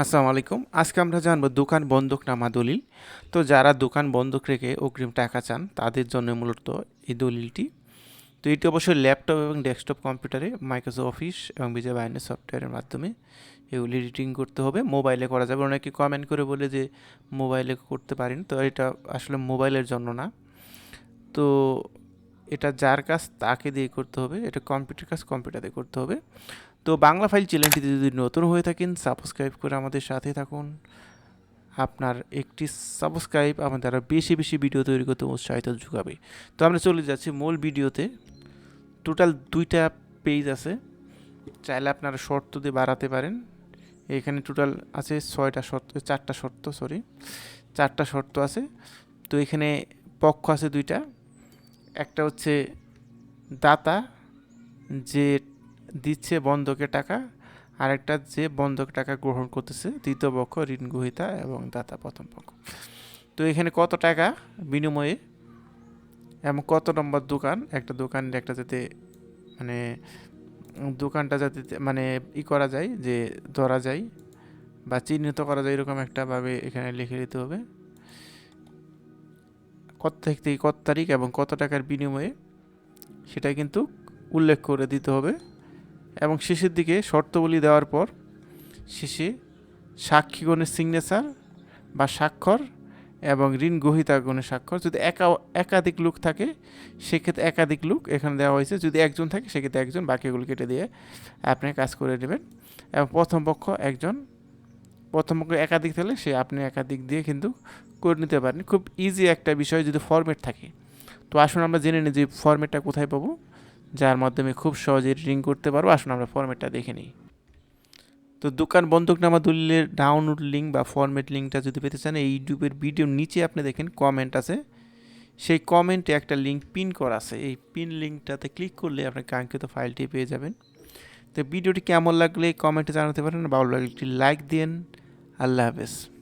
আসসালামু আলাইকুম। আজকে আমরা জানব দোকান বন্ধক বন্ধকনামা দলিল। তো যারা দোকান বন্ধক রেখে অগ্রিম টাকা চান, তাদের জন্য মূলত এই দলিলটি। তো এটি অবশ্যই ল্যাপটপ এবং ডেস্কটপ কম্পিউটারে, মাইক্রোসফট অফিস এবং বিজয় বাহিনী সফটওয়্যারের মাধ্যমে এগুলি এডিটিং করতে হবে। মোবাইলে করা যাবে। অনেকে কমেন্ট করে বলে যে মোবাইলে করতে পারেন। তো এটা আসলে মোবাইলের জন্য না। তো এটা যার কাজ তাকে দিয়ে করতে হবে, এটা কম্পিউটার কাজ কম্পিউটারে করতে হবে। তো বাংলা ফাইল চ্যানেলটিতে যদি নতুন হয়ে থাকেন সাবস্ক্রাইব করে আমাদের সাথে থাকুন। আপনার একটি সাবস্ক্রাইব আমাদের আরও বেশি বেশি ভিডিও তৈরি করতে উৎসাহিত যোগাবে। তো আমরা চলে যাচ্ছি মূল ভিডিওতে টোটাল দুইটা পেজ আছে। চাইলে আপনারা শর্ত দিয়ে বাড়াতে পারেন। এখানে টোটাল আছে ছয়টা শর্ত, চারটা শর্ত সরি চারটা শর্ত আছে। তো এখানে পক্ষ আছে দুইটা। একটা হচ্ছে দাতা যে দিচ্ছে বন্ধকে টাকা, আরেকটা যে বন্ধক টাকা গ্রহণ করতেছে, দ্বিতীয় পক্ষ, ঋণ গ্রহীতা এবং দাতা প্রথম পক্ষ। তো এখানে কত টাকা বিনিময়ে এবং কত নম্বর দোকান? একটা দোকানের একটা যাতে মানে দোকানটা যাতে মানে ই করা যায়, যে ধরা যায় বা চিহ্নিত করা যায়, এরকম একটাভাবে এখানে লিখে দিতে হবে। কত থেকে কত তারিখ এবং কত টাকার বিনিময়ে সেটা কিন্তু উল্লেখ করে দিতে হবে। এবং শেষের দিকে শর্তবলী দেওয়ার পর শেষে সাক্ষীগণের সিগনেচার বা স্বাক্ষর এবং ঋণ গ্রহীতাগণের স্বাক্ষর। যদি একা, একাধিক লোক থাকে, সেক্ষেত্রে একাধিক লোক এখানে দেওয়া হয়েছে। যদি একজন থাকে, সেক্ষেত্রে একজন, বাকিগুলো কেটে দিয়ে আপনি কাজ করে নেবেন। এবং প্রথম পক্ষ একজন প্রথম একাধিক থাকলে সে আপনি একাধিক দিয়ে কিন্তু করে নিতে পারেন। খুব ইজি একটা বিষয় যদি ফরম্যাট থাকে। তো আসুন আমরা জেনে নিই যে ফরম্যাটটা কোথায় পাবো, যার মাধ্যমে খুব সহজে রিং করতে পারব। আসুন আমরা ফর্মেটটা দেখে নিই। তো দোকান বন্ধকনামা দলিলের ডাউনলোড লিঙ্ক বা ফরম্যাট লিঙ্কটা যদি পেতে চান, এই ইউটিউবের ভিডিওর নিচে আপনি দেখেন কমেন্ট আছে। সেই কমেন্টে একটা লিঙ্ক পিন করা আছে। এই পিন লিঙ্কটাতে ক্লিক করলে আপনি কাঙ্ক্ষিত ফাইলটি পেয়ে যাবেন। তো ভিডিওটি কেমন লাগলে কমেন্টে জানাতে পারেন ভালো লাগলে একটি লাইক দিন আল্লাহ হাফেজ।